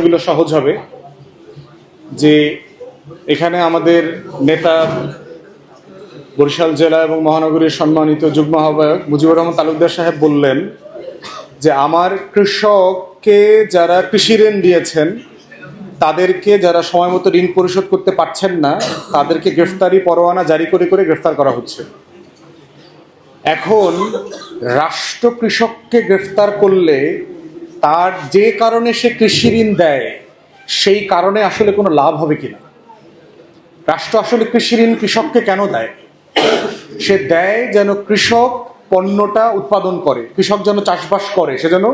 এগুলো সহজ হবে যে এখানে আমাদের নেতা বরিশাল জেলা এবং মহানগরীর সম্মানিত যুগ্ম আহ্বায়ক মুজিবুর রহমান তালুকদার সাহেব বললেন যে আমার কৃষককে যারা কৃষি ঋণ দিয়েছেন, তাদেরকে যারা সময় মতো ঋণ পরিশোধ করতে পারছেন না, তাদেরকে গ্রেফতারি পরোয়ানা জারি করে করে গ্রেফতার করা হচ্ছে। এখন রাষ্ট্র কৃষককে গ্রেফতার করলে তার যে কারণে সে কৃষি ঋণ দেয়, সেই কারণে আসলে কোনো লাভ হবে কিনা? রাষ্ট্র আসলে কৃষি ঋণ কৃষককে কেন দেয়? সে দেয় যেন কৃষক পণ্যটা উৎপাদন করে, কৃষক যেন চাষবাস করে, সে যেন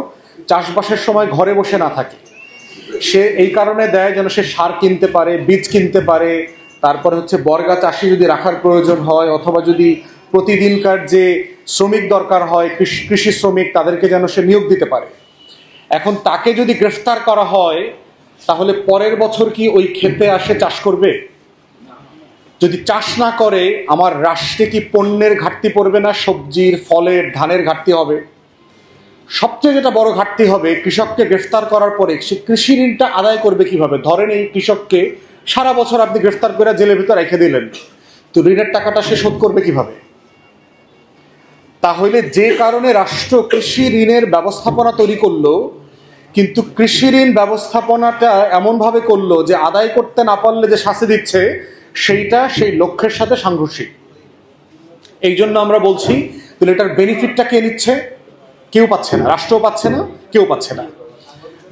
চাষবাসের সময় ঘরে বসে না থাকে। সে এই কারণে দেয় যেন সে সার কিনতে পারে, বীজ কিনতে পারে, তারপরে হচ্ছে বর্গা চাষি যদি রাখার প্রয়োজন হয়, অথবা যদি প্রতিদিনকার যে শ্রমিক দরকার হয়, কৃষি শ্রমিক তাদেরকে যেন সে নিয়োগ দিতে পারে। এখন তাকে যদি গ্রেফতার করা হয়, তাহলে পরের বছর কি ওই ক্ষেতে আসে চাষ করবে? যদি চাষ না করে, আমার রাষ্ট্রে কি পণ্যের ঘাটতি পড়বে না, সবজির, ফলের, ধানের ঘাটতি হবে? সবচেয়ে যেটা বড় ঘাটতি হবে, কৃষককে গ্রেফতার করার পরে সে কৃষি ঋণটা আদায় করবে কীভাবে? ধরেন এই কৃষককে সারা বছর আপনি গ্রেফতার করে জেলের ভিতরে রেখে দিলেন। তো ঋণের টাকাটা সে শোধ করবে কীভাবে? তাহলে যে কারণে রাষ্ট্র কৃষি ঋণের ব্যবস্থাপনা তৈরি করল কিন্তু কৃষি ঋণ ব্যবস্থাপনাটা এমনভাবে করল যে আদায় করতে না পারলে যে শাস্তি দিচ্ছে, সেইটা সেই লক্ষ্যের সাথে সাংঘর্ষিক। এই জন্য আমরা বলছি, তাহলে এটার বেনিফিটটা কে নিচ্ছে? কেউ পাচ্ছে না, রাষ্ট্রও পাচ্ছে না, কেউ পাচ্ছে না।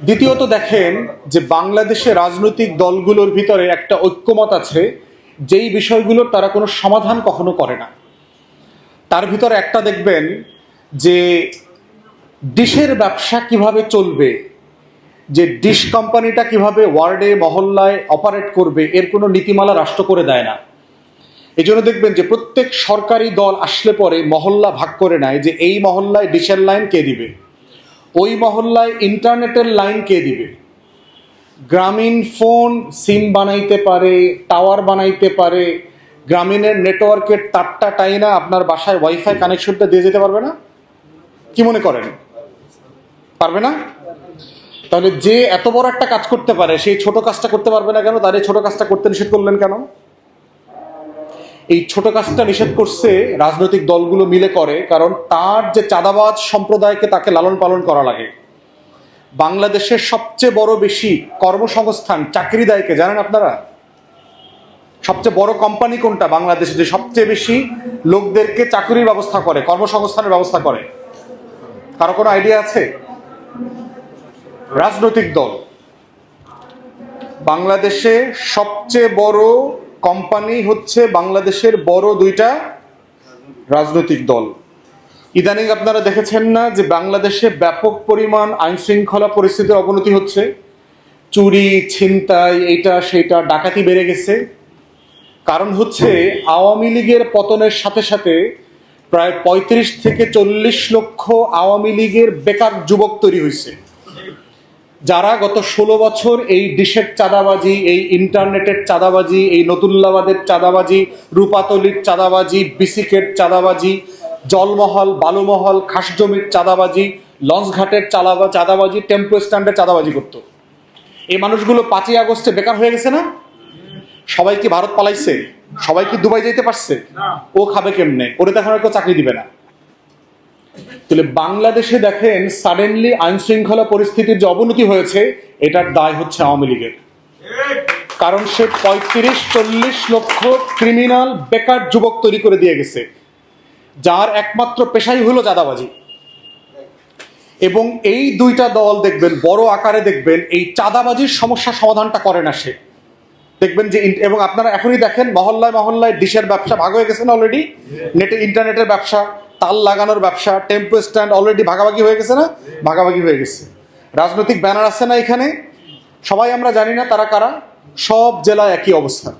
দ্বিতীয়ত দেখেন যে বাংলাদেশে রাজনৈতিক দলগুলোর ভিতরে একটা ঐক্যমত আছে, যেই বিষয়গুলোর তারা কোনো সমাধান কখনো করে না। তার ভিতরে একটা দেখবেন যে ডিশের ব্যবসা কীভাবে চলবে যে ডিশ কোম্পানিটা কীভাবে ওয়ার্ডে, মহল্লায় অপারেট করবে, এর কোনো নীতিমালা রাষ্ট্র করে দেয় না। এই জন্য দেখবেন যে প্রত্যেক সরকারি দল আসলে পরে মহল্লা ভাগ করে নেয় যে এই মহল্লায় ডিশের লাইন কে দিবে? ওই মহল্লায় ইন্টারনেটের লাইন কে দিবে? গ্রামীণ ফোন সিম বানাইতে পারে, টাওয়ার বানাইতে পারে, গ্রামীণের নেটওয়ার্কের তারটা টাইনা আপনার বাসায় ওয়াইফাই কানেকশনটা দিয়ে যেতে পারবে না? কি মনে করেন? পারবে না? তাহলে যে এত বড় একটা কাজ করতে পারে সেই ছোট কাজটা করতে পারবে না কেন? তার এই ছোট কাজটা করতে নিষেধ করলেন কেন? এই ছোট কাজটা নিষেধ করছে রাজনৈতিক দলগুলো মিলে করে কারণ তার যে চাঁদাবাজ সম্প্রদায়কে তাকে লালন পালন করা লাগে। বাংলাদেশের সবচেয়ে বড় বেশি কর্মসংস্থান চাকরি দেয়কে জানেন আপনারা? সবচেয়ে বড় কোম্পানি কোনটা? বাংলাদেশে যে সবচেয়ে বেশি লোকদেরকে চাকরির ব্যবস্থা করে, কর্মসংস্থানের ব্যবস্থা করে। কারও কোনো আইডিয়া আছে? রাজনৈতিক দল। বাংলাদেশে সবচেয়ে বড় কোম্পানি হচ্ছে বাংলাদেশের বড় দুইটা রাজনৈতিক দল। ইদানিং আপনারা দেখেছেন না যে বাংলাদেশে ব্যাপক পরিমাণ আইন শৃঙ্খলা পরিস্থিতির অবনতি হচ্ছে। চুরি, ছিনতাই, এইটা সেটা ডাকাতি বেড়ে গেছে। কারণ হচ্ছে আওয়ামী লীগের পতনের সাথে সাথে প্রায় পঁয়ত্রিশ থেকে চল্লিশ লক্ষ আওয়ামী লীগের বেকার যুবক তৈরি হয়েছে। যারা গত ষোলো বছর এই ডিশের চাঁদাবাজি, এই ইন্টারনেটের চাঁদাবাজি, এই নতুল্লাবাদের চাঁদাবাজি, রূপাতলির চাঁদাবাজি, বিসিকের চাঁদাবাজি, জলমহল, বালুমহল, খাসজমির চাঁদাবাজি, লঞ্চঘাটের চালাবা চাঁদাবাজি, টেম্পো স্ট্যান্ডে চাঁদাবাজি করতো। এই মানুষগুলো পাঁচই আগস্টে বেকার হয়ে গেছে না? সবাই কি ভারত পালাইছে? সবাই কি দুবাই যেতে পারছে? ও খাবে কেমনে? ওরে আর কেউ চাকরি দিবে না। তাহলে বাংলাদেশে দেখেন সাডেনলি আইন শৃঙ্খলা পরিস্থিতির যে অবনতি হয়েছে, এটার দায় হচ্ছে আওয়ামী লীগের। কারণ সে পঁয়ত্রিশ, চল্লিশ লক্ষ ক্রিমিনাল বেকার যুবক তৈরি করে দিয়ে গেছে, যার একমাত্র পেশাই হলো চাঁদাবাজি। এবং এই দুইটা দল দেখবেন, বড় আকারে দেখবেন, এই চাঁদাবাজির সমস্যা সমাধানটা করে না সে। দেখবেন যে এবং আপনারা এখনই দেখেন, মহল্লায় মহল্লায় ডিশের ব্যবসা ভাগ হয়ে গেছে না অলরেডি নেটে ইন্টারনেটের ব্যবসা। তাল লাগানোর ব্যবসা, টেম্পো স্ট্যান্ড অলরেডি ভাগাভাগি হয়ে গেছে না? ভাগাভাগি হয়ে গেছে। রাজনৈতিক ব্যানার আছে না এখানে? সবাই আমরা জানি না তারা কারা। সব জেলায় একই অবস্থা।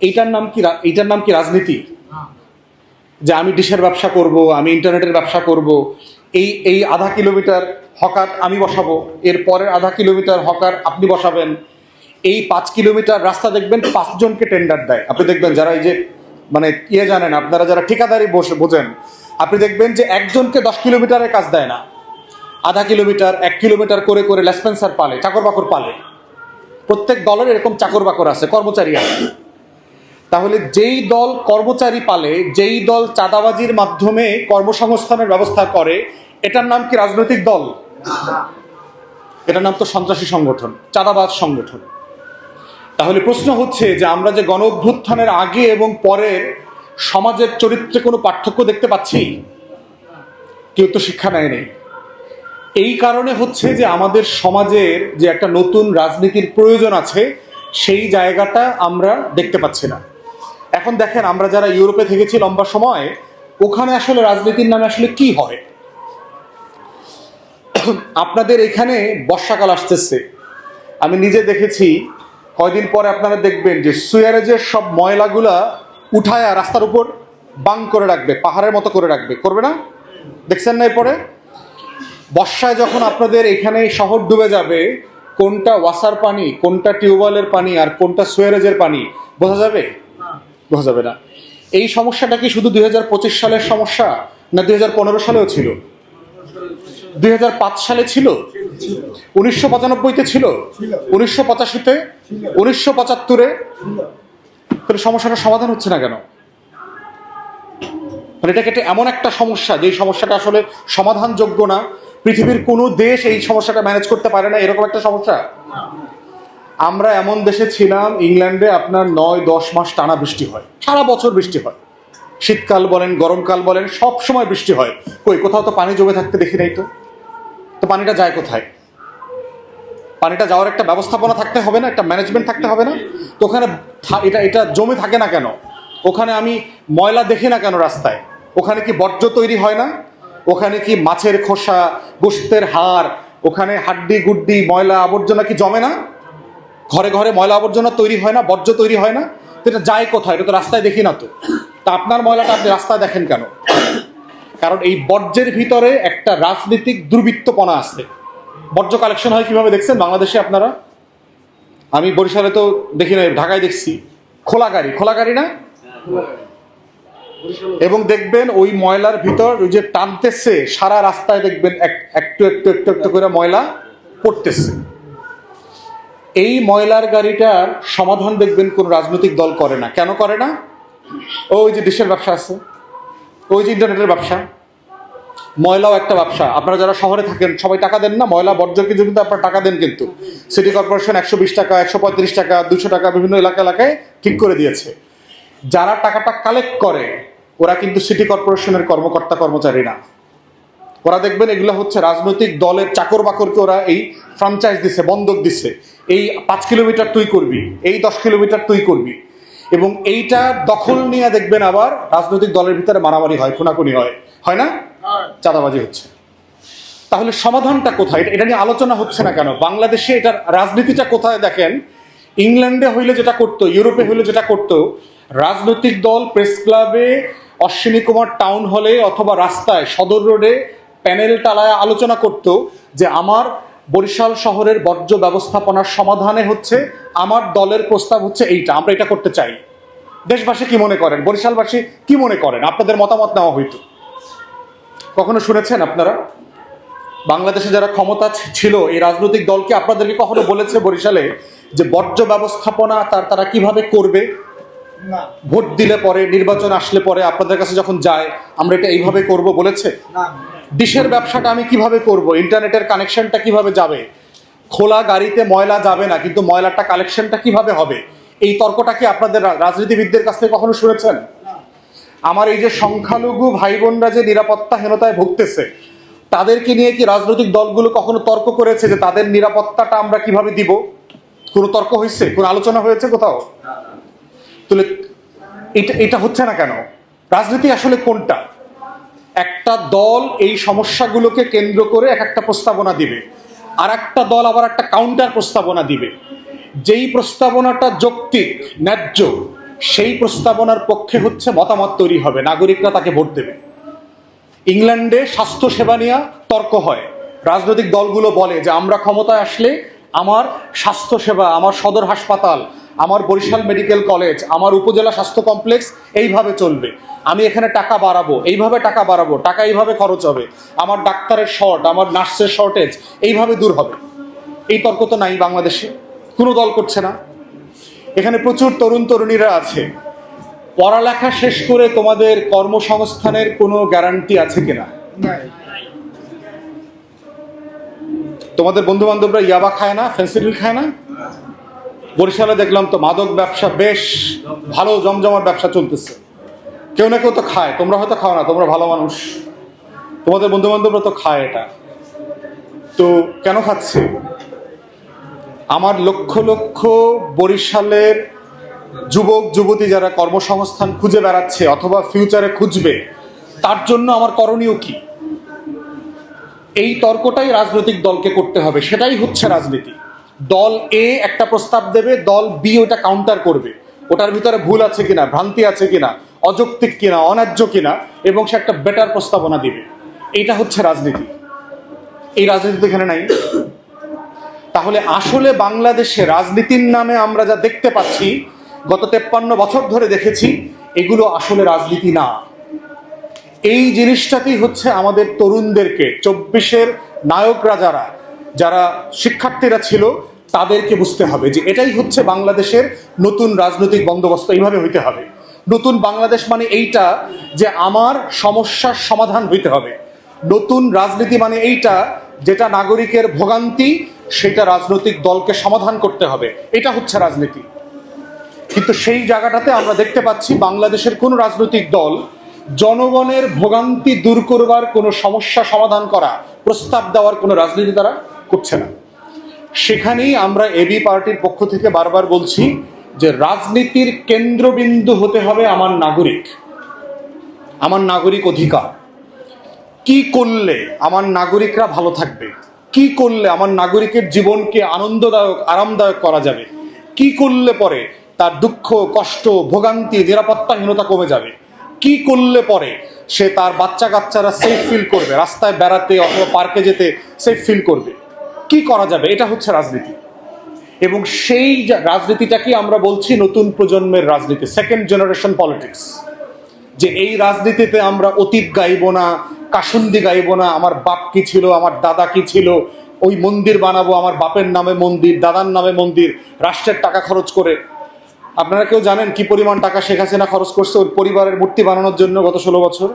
এইটার নাম কি এইটার নাম কি রাজনীতি? যে আমি ডিশের ব্যবসা করব, আমি ইন্টারনেটের ব্যবসা করব, এই এই আধা কিলোমিটার হকার আমি বসাবো, এর পরের আধা কিলোমিটার হকার আপনি বসাবেন, এই পাঁচ কিলোমিটার রাস্তা দেখবেন পাঁচজনকে টেন্ডার দেয়। আপনি দেখবেন যারা এই যে মানে ইয়ে জানেন, আপনারা যারা ঠিকাদারি বসে বোঝেন, আপনি দেখবেন যে একজনকে দশ কিলোমিটারের কাজ দেয় না। আধা কিলোমিটার, এক কিলোমিটার করে করে লেসপেন্সার পালে চাকর বাকর পালে। প্রত্যেক দলের এরকম চাকর বাকর আছে, কর্মচারী আছে। তাহলে যেই দল কর্মচারী পালে, যেই দল চাঁদাবাজির মাধ্যমে কর্মসংস্থানের ব্যবস্থা করে, এটার নাম কি রাজনৈতিক দল? এটার নাম তো সন্ত্রাসী সংগঠন, চাঁদাবাজ সংগঠন। তাহলে প্রশ্ন হচ্ছে যে আমরা যে গণ অভ্যুত্থানের আগে এবং পরে সমাজের চরিত্রে কোনো পার্থক্য দেখতে পাচ্ছি? কেউ তো শিক্ষা নেয় নেই এই কারণে হচ্ছে যে আমাদের সমাজের যে একটা নতুন রাজনীতির প্রয়োজন আছে, সেই জায়গাটা আমরা দেখতে পাচ্ছি না। এখন দেখেন, আমরা যারা ইউরোপে থেকেছি লম্বা সময়, ওখানে আসলে রাজনীতির নামে আসলে কি হয়? আপনাদের এখানে বর্ষাকাল আসতেছে। আমি নিজে দেখেছি কয়দিন পরে আপনারা দেখবেন যে সুয়ারেজের সব ময়লাগুলা উঠায় রাস্তার উপর বাং করে রাখবে, পাহাড়ের মতো করে রাখবে। করবে না? দেখছেন না এরপরে? বর্ষায় যখন আপনাদের এখানে শহর ডুবে যাবে, কোনটা ওয়াসার পানি, কোনটা টিউবওয়েলের পানি আর কোনটা সুয়ারেজের পানি, বোঝা যাবে? বোঝা যাবে না। এই সমস্যাটা কি শুধু দুই হাজার পঁচিশ সালের সমস্যা, না দুই হাজার পনেরো সালেও ছিল? দুই হাজার পাঁচ সালে ছিল, উনিশশো পঁচানব্বইতে ছিল, উনিশশো পঁচাশিতে, উনিশশো পঁচাত্তরে। তাহলে সমস্যাটার সমাধান হচ্ছে না কেন? মানে এটাকে একটা এমন একটা সমস্যা যে সমস্যাটা আসলে সমাধানযোগ্য না, পৃথিবীর কোনো দেশ এই সমস্যাটা ম্যানেজ করতে পারে না, এরকম একটা সমস্যা। আমরা এমন দেশে ছিলাম, ইংল্যান্ডে আপনার নয়, দশ মাস টানা বৃষ্টি হয়, সারা বছর বৃষ্টি হয়। শীতকাল বলেন, গরমকাল বলেন, সব সময় বৃষ্টি হয়। কই, কোথাও তো পানি জমে থাকতে দেখি নাই তো? তো পানিটা যায় কোথায়? পানিটা যাওয়ার একটা ব্যবস্থাপনা থাকতে হবে না, একটা ম্যানেজমেন্ট থাকতে হবে না? তো ওখানে এটা এটা জমে থাকে না কেন? ওখানে আমি ময়লা দেখি না কেন রাস্তায়? ওখানে কি বর্জ্য তৈরি হয় না? ওখানে কি মাছের খোসা গোস্তের হাড়, ওখানে হাড্ডি, গুড্ডি, ময়লা আবর্জনা কি জমে না? ঘরে ঘরে ময়লা আবর্জনা তৈরি হয় না, বর্জ্য তৈরি হয় না? তো এটা যায় কোথায়? এটা তো রাস্তায় দেখি না তো। তা আপনার ময়লাটা আপনি রাস্তায় দেখেন কেন? কারণ এই বর্জ্যের ভিতরে একটা রাজনৈতিক দুর্বৃত্তপনা আছে। বর্জ্য কালেকশন হয় কীভাবে দেখছেন? বাংলাদেশে আপনারা? আমি বরিশালে তো দেখি না ঢাকায় দেখছি। খোলা গাড়ি খোলা গাড়ি না? এবং দেখবেন ওই ময়লার ভিতর ওই যে টানতেছে, সারা রাস্তায় দেখবেন এক- একটু একটু একটু একটু করে ময়লা পড়তেছে। এই ময়লার গাড়িটার সমাধান দেখবেন কোন রাজনৈতিক দল করে না। কেন করে না? ওই যে দেশের ব্যবসা আছে। ওই যে ইন্টারনেটের ব্যবসা। ময়লাও একটা ব্যবসা। আপনারা যারা শহরে থাকেন, সবাই টাকা দেন না। ময়লা বর্জ্য কিছু কিন্তু আপনারা টাকা দেন কিন্তু। সিটি কর্পোরেশন একশো বিশ টাকা, একশো পঁয়ত্রিশ টাকা দুশো টাকা বিভিন্ন এলাকা এলাকায় ঠিক করে দিয়েছে। যারা টাকাটা কালেক্ট করে, ওরা কিন্তু সিটি কর্পোরেশনের কর্মকর্তা, কর্মচারী না। ওরা দেখবেন এগুলো হচ্ছে রাজনৈতিক দলের চাকর বাকরকে ওরা এই ফ্রাঞ্চাইজ দিছে বন্ধক দিছে। এই পাঁচ কিলোমিটার তুই করবি, এই দশ কিলোমিটার তুই করবি। এবং এইটা দখল নিয়ে দেখবেন আবার রাজনৈতিক দলের ভিতরে মারামারি হয় খুনাখুনি হয়। হয় না? চাঁদাবাজি হচ্ছে। তাহলে সমাধানটা কোথায়? এটা- নিয়ে আলোচনা হচ্ছে না কেন? বাংলাদেশে এটার রাজনীতিটা কোথায় দেখেন? ইংল্যান্ডে হইলে যেটা করতো ইউরোপে হইলে যেটা করতো রাজনৈতিক দল প্রেস ক্লাবে অশ্বিনী কুমার টাউন হলে অথবা রাস্তায় সদর রোডে প্যানেল টালায় আলোচনা করত যে আমার বরিশাল শহরের বর্জ্য ব্যবস্থাপনার সমাধানে হচ্ছে আমার দলের প্রস্তাব হচ্ছে এইটা আমরা এটা করতে চাই। দেশবাসী কি মনে করেন? বরিশালবাসী কি মনে করেন? আপনাদের মতামত নেওয়া হইতো। কখনো শুনেছেন আপনারা? বাংলাদেশে যারা ক্ষমতা ছিল এই রাজনৈতিক দলকে আপনাদেরকে কখনো বলেছে বরিশালে যে বর্জ্য ব্যবস্থাপনা তার তারা কীভাবে করবে? না। ভোট দিলে পরে নির্বাচন আসলে পরে আপনাদের কাছে যখন যায় আমরা এটা এইভাবে করব বলেছে? না। ডিশের ব্যবসাটা আমি কীভাবে করব? ইন্টারনেটের কানেকশনটা কীভাবে যাবে? খোলা গাড়িতে ময়লা যাবে না কিন্তু ময়লাটা কালেকশনটা কীভাবে হবে? এই তর্কটা কি আপনাদের রাজনীতিবিদদের কাছ থেকে কখনো শুনেছেন? আমার এই যে সংখ্যালঘু ভাই বোনরা যে নিরাপত্তাহীনতায় ভুগতেছে তাদেরকে নিয়ে কি রাজনৈতিক দলগুলো কখনো তর্ক করেছে যে তাদের নিরাপত্তাটা আমরা কীভাবে দিব? কোনো তর্ক হয়েছে? কোনো আলোচনা হয়েছে কোথাও? তাহলে এটা এটা হচ্ছে না কেন? রাজনীতি আসলে কোনটা? একটা দল এই সমস্যাগুলোকে কেন্দ্র করে এক একটা প্রস্তাবনা দিবে। আর একটা দল আবার একটা কাউন্টার প্রস্তাবনা দিবে। যেই প্রস্তাবনাটা যৌক্তিক, ন্যায্য, সেই প্রস্তাবনার পক্ষে হচ্ছে মতামত তৈরি হবে, নাগরিকরা তাকে ভোট দেবে। ইংল্যান্ডে স্বাস্থ্য সেবা নিয়ে তর্ক হয়। রাজনৈতিক দলগুলো বলে যে, আমরা ক্ষমতায় আসলে আমার স্বাস্থ্য সেবা, আমার সদর হাসপাতাল আমার বরিশাল মেডিকেল কলেজ, আমার উপজেলা স্বাস্থ্য কমপ্লেক্স এইভাবে চলবে। আমি এখানে টাকা বাড়াবো, এইভাবে টাকা বাড়াবো, টাকা এইভাবে খরচ হবে। আমার ডাক্তারের শর্ট, আমার নার্সের শর্টেজ এইভাবে দূর হবে। এই তর্ক তো নাই বাংলাদেশে। কোনো দল করছে না। এখানে প্রচুর তরুণ তরুণীরা আছে। পড়ালেখা শেষ করে তোমাদের কর্মসংস্থানের কোনো গ্যারান্টি আছে কিনা? তোমাদের বন্ধু বান্ধবরা ইয়াবা খায় না, ফেন্সিডিল খায় না? বরিশালে দেখলাম তো মাদক ব্যবসা বেশ ভালো জমজমার ব্যবসা চলতেছে। কেউ না কেউ তো খায়, তোমরা হয়তো খাও না, তোমরা ভালো মানুষ। তোমাদের বন্ধু বান্ধবরা তো খায় এটা। তো কেন খাচ্ছে? আমার লক্ষ লক্ষ বরিশালের যুবক, যুবতী যারা কর্মসংস্থান খুঁজে বেড়াচ্ছে অথবা ফিউচারে খুঁজবে, তার জন্য আমার করণীয় কি? এই তর্কটাই রাজনৈতিক দলকে করতে হবে, সেটাই হচ্ছে রাজনীতি। দল এ একটা প্রস্তাব দেবে, দল বি ওটা কাউন্টার করবে। ওটার ভিতরে ভুল আছে কিনা, ভ্রান্তি আছে কিনা, অযৌক্তিক কিনা, অন্যায্য কিনা, এবং সে একটা বেটার প্রস্তাবনা দিবে। এটা হচ্ছে রাজনীতি। এই রাজনীতি তো এখানে নাই। তাহলে আসলে বাংলাদেশে রাজনীতির নামে আমরা যা দেখতে পাচ্ছি, গত তেপ্পান্ন বছর ধরে দেখেছি, এগুলো আসলে রাজনীতি না। এই জিনিসটাতেই হচ্ছে আমাদের তরুণদেরকে, চব্বিশের নায়করা যারা যারা শিক্ষার্থীরা ছিল তাদেরকে বুঝতে হবে যে এটাই হচ্ছে বাংলাদেশের নতুন রাজনৈতিক বন্দোবস্ত, এইভাবে হইতে হবে। নতুন বাংলাদেশ মানে এইটা যে আমার সমস্যার সমাধান হইতে হবে। নতুন রাজনীতি মানে এইটা যেটা নাগরিকের ভোগান্তি, সেটা রাজনৈতিক দলকে সমাধান করতে হবে। এটা হচ্ছে রাজনীতি। কিন্তু সেই জায়গাটাতে আমরা দেখতে পাচ্ছি বাংলাদেশের কোন রাজনৈতিক দল জনগণের ভোগান্তি দূর করবার কোনো সমস্যা সমাধান করা, প্রস্তাব দেওয়ার কোনো রাজনীতি তারা করছে না। সেখানেই আমরা এবি পার্টির পক্ষ থেকে বারবার বলছি যে রাজনীতির কেন্দ্রবিন্দু হতে হবে আমার নাগরিক আমার নাগরিক অধিকার। কি করলে আমার নাগরিকরা ভালো থাকবে? কি করলে আমার নাগরিকের জীবনকে আনন্দদায়ক, আরামদায়ক করা যাবে? কি করলে পরে তার দুঃখ, কষ্ট, ভোগান্তি, নিরাপত্তাহীনতা কমে যাবে? কি করলে পরে সে তার বাচ্চা কাচ্চারা সেফ ফিল করবে? রাস্তায় বেড়াতে অথবা পার্কে যেতে সেফ ফিল করবে? কি করা যাবে? এটা হচ্ছে রাজনীতি। এবং সেই রাজনীতিটাকে আমরা বলছি নতুন প্রজন্মের রাজনীতি সেকেন্ড জেনারেশন পলিটিক্স যে এই রাজনীতিতে আমরা অতীত গাইব না, কাসুন্দি গাইব না, আমার বাপ কি ছিল, আমার দাদা কি ছিল, ওই মন্দির বানাবো, আমার বাপের নামে মন্দির, দাদার নামে মন্দির, রাষ্ট্রের টাকা খরচ করে। আপনারা কেউ জানেন কি পরিমাণ টাকা শেখ হাসিনা খরচ করছে ওর পরিবারের মূর্তি বানানোর জন্য গত ষোলো বছর?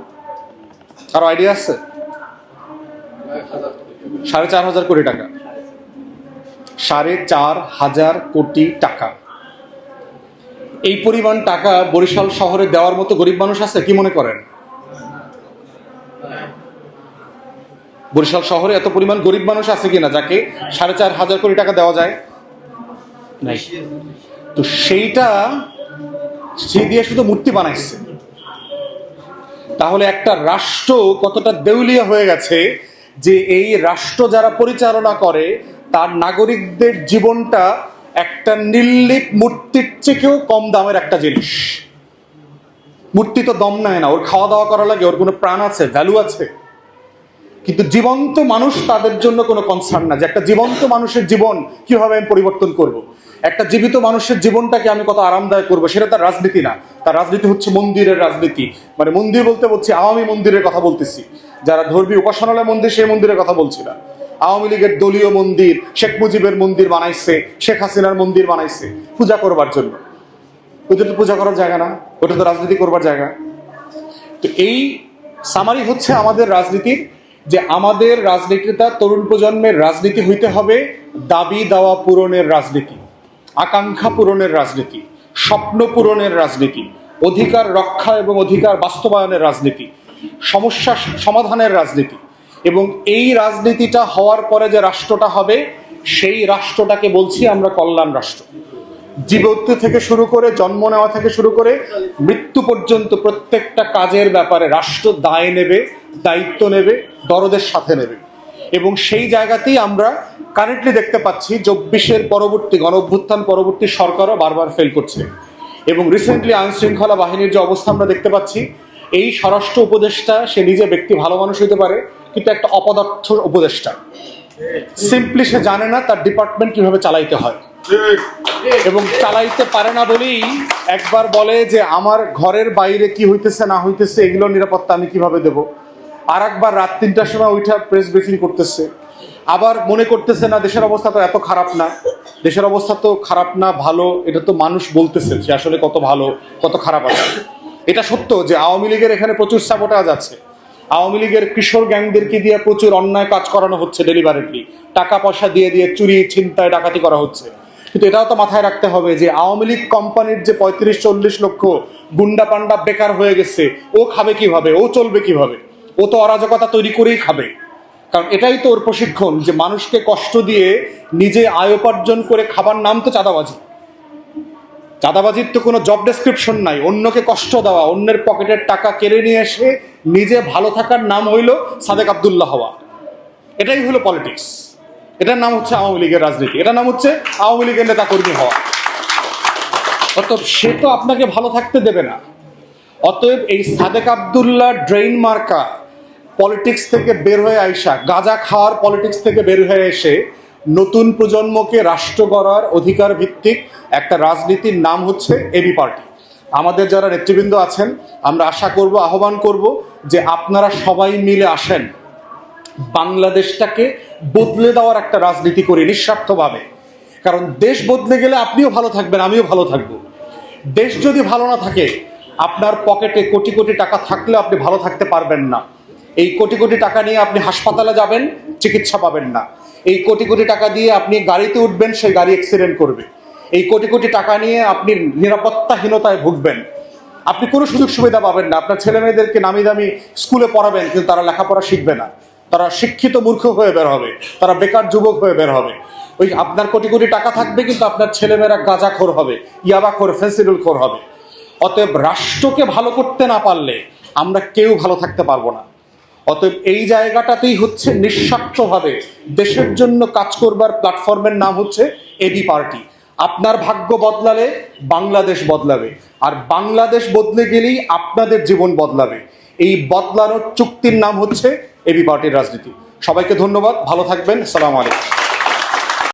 কারও আইডিয়া আছে? সাড়ে চার হাজার কোটি টাকা। সাড়ে চার হাজার কোটি টাকা। এই পরিমাণ টাকা বরিশাল শহরে দেওয়ার মতো গরিব মানুষ আছে কি মনে করেন? বরিশাল শহরে এত পরিমাণ গরিব মানুষ আছে কিনা যাকে সাড়ে চার হাজার কোটি টাকা দেওয়া যায়? নাই। তো সেইটা সে দিয়ে শুধু মূর্তি বানাইছে। তাহলে একটা রাষ্ট্র কতটা দেউলিয়া হয়ে গেছে যে এই রাষ্ট্র যারা পরিচালনা করে তার নাগরিকদের জীবনটা একটা নির্লিপ মূর্তির থেকেও কম দামের একটা জিনিস। মূর্তি তো দম নেয় না, ওর খাওয়া দাওয়া করা লাগে, ওর কোনো প্রাণ আছে ভ্যালু আছে। কিন্তু জীবন্ত মানুষ তাদের জন্য কোনো কনসার্ন না যে একটা জীবন্ত মানুষের জীবন কীভাবে আমি পরিবর্তন করব। একটা জীবিত মানুষের জীবনটাকে আমি কত আরামদায়ক করব, সেটা তার রাজনীতি না। তার রাজনীতি হচ্ছে মন্দিরের রাজনীতি। মানে মন্দির বলতে বলছি আওয়ামী মন্দিরের কথা বলতেছি। যারা ধর্মীয় উপাসনালয় মন্দির, সেই মন্দিরের কথা বলছি না। আওয়ামী লীগের দলীয় মন্দির শেখ মুজিবের মন্দির বানাইছে, শেখ হাসিনার মন্দির বানাইছে। পূজা করবার জন্য। ওটা তো পূজা করার জায়গা না ওটা তো রাজনীতি করবার জায়গা। তো এই সামারি হচ্ছে আমাদের রাজনীতির, যে আমাদের রাজনীতিটা তরুণ প্রজন্মের রাজনীতি হইতে হবে দাবি দাওয়া পূরণের রাজনীতি, আকাঙ্ক্ষা পূরণের রাজনীতি, স্বপ্ন পূরণের রাজনীতি, অধিকার রক্ষা এবং অধিকার বাস্তবায়নের রাজনীতি, সমস্যা সমাধানের রাজনীতি এবং এই রাজনীতিটা হওয়ার পরে যে রাষ্ট্রটা হবে, সেই রাষ্ট্রটাকে বলছি আমরা কল্যাণ রাষ্ট্র। জীবত্ব থেকে শুরু করে, জন্ম নেওয়া থেকে শুরু করে, মৃত্যু পর্যন্ত প্রত্যেকটা কাজের ব্যাপারে রাষ্ট্র দায় নেবে, দায়িত্ব নেবে, দরদের সাথে নেবে। এবং সেই জায়গাতেই আমরা কারেন্টলি দেখতে পাচ্ছি, চব্বিশের পরবর্তী গণ অভ্যুত্থান পরবর্তী সরকারও বারবার ফেল করছে। এবং রিসেন্টলি আইনশৃঙ্খলা বাহিনীর যে অবস্থা আমরা দেখতে পাচ্ছি এই স্বরাষ্ট্র উপদেষ্টা, সে নিজে ব্যক্তি ভালো মানুষ হতে পারে, কিন্তু একটা অপদার্থ উপদেষ্টা। সিম্পলি সে জানে না তার ডিপার্টমেন্ট কীভাবে চালাইতে হয়। এবং চালাইতে পারে না বলেই একবার বলে যে, আমার ঘরের বাইরে কি হইতেছে, না হইতেছে, এগুলো নিরাপত্তা আমি কীভাবে দেব? আর একবার রাত তিনটার সময় উঠা প্রেস ব্রিফিং করতেছে। আবার মনে করতেছে, না, দেশের অবস্থা তো এত খারাপ না। দেশের অবস্থা তো খারাপ না, ভালো। এটা তো মানুষ বলতেছে যে, আসলে কত ভালো, কত খারাপ আছে। এটা সত্য যে আওয়ামী লীগের এখানে প্রচুর সাবোটাজ আছে। আওয়ামী লীগের কিশোর গ্যাংদেরকে দিয়ে প্রচুর অন্যায় কাজ করানো হচ্ছে ডেলিভারিটলি টাকা পয়সা দিয়ে দিয়ে চুরি, ছিনতাই, ডাকাতি করা হচ্ছে। কিন্তু এটাও তো মাথায় রাখতে হবে যে আওয়ামী লীগ কোম্পানির যে পঁয়ত্রিশ, চল্লিশ লক্ষ গুন্ডা পান্ডা বেকার হয়ে গেছে, ও খাবে কীভাবে? ও চলবে কীভাবে? ও তো অরাজকতা তৈরি করেই খাবে। কারণ এটাই তো ওর প্রশিক্ষণ যে মানুষকে কষ্ট দিয়ে নিজে আয় উপার্জন করে খাবার নাম তো চাঁদাবাজি। চাঁদাবাজির তো কোনো জব ডেসক্রিপশন নাই। অন্যকে কষ্ট দেওয়া, অন্যের পকেটের টাকা কেড়ে নিয়ে এসে নিজে ভালো থাকার নাম হইল সাদেক আবদুল্লাহ হওয়া। এটাই হলো পলিটিক্স এটার নাম হচ্ছে আওয়ামী লীগের রাজনীতি। এটার নাম হচ্ছে আওয়ামী লীগের নেতা কর্মী হওয়া। অতএব সে তো আপনাকে ভালো থাকতে দেবে না। অতএব এই সাদেক আবদুল্লাহ ড্রেইন মার্কা পলিটিক্স থেকে বের হয়ে আইসা, গাঁজা খাওয়ার পলিটিক্স থেকে বের হয়ে এসে নতুন প্রজন্মকে রাষ্ট্র গড়ার অধিকার ভিত্তিক একটা রাজনীতির নাম হচ্ছে এবি পার্টি আমাদের যারা নেতৃবৃন্দ আছেন, আমরা আশা করব, আহ্বান করব যে আপনারা সবাই মিলে আসেন। বাংলাদেশটাকে বদলে দেওয়ার একটা রাজনীতি করি নিঃস্বার্থভাবে। কারণ দেশ বদলে গেলে আপনিও ভালো থাকবেন, আমিও ভালো থাকব। দেশ যদি ভালো না থাকে, আপনার পকেটে কোটি কোটি টাকা থাকলেও আপনি ভালো থাকতে পারবেন না। এই কোটি কোটি টাকা নিয়ে আপনি হাসপাতালে যাবেন, চিকিৎসা পাবেন না। এই কোটি কোটি টাকা দিয়ে আপনি গাড়িতে উঠবেন, সেই গাড়ি অ্যাক্সিডেন্ট করবে। এই কোটি কোটি টাকা নিয়ে আপনি নিরাপত্তাহীনতায় ভুগবেন। আপনি কোনো সুযোগ সুবিধা পাবেন না। আপনার ছেলে মেয়েদেরকে নামি দামি স্কুলে পড়াবেন, কিন্তু তারা লেখাপড়া শিখবে না। তারা শিক্ষিত মূর্খ হয়ে বের হবে। তারা বেকার যুবক হয়ে বের হবে। ওই আপনার কোটি কোটি টাকা থাকবে, কিন্তু আপনার ছেলেমেয়েরা গাঁজাখোর হবে, ইয়াবাখোর ফেন্সিডুল খোর হবে। অতএব রাষ্ট্রকে ভালো করতে না পারলে আমরা কেউ ভালো থাকতে পারব না। অতএব এই জায়গাটাতেই হচ্ছে নিঃস্বার্থভাবে দেশের জন্য কাজ করবার প্ল্যাটফর্মের নাম হচ্ছে এবি পার্টি। আপনার ভাগ্য বদলালে বাংলাদেশ বদলাবে। আর বাংলাদেশ বদলে গেলেই আপনাদের জীবন বদলাবে। এই বদলানোর চুক্তির নাম হচ্ছে এবি পার্টির রাজনীতি। সবাইকে ধন্যবাদ। ভালো থাকবেন। সালাম আলাইকুম।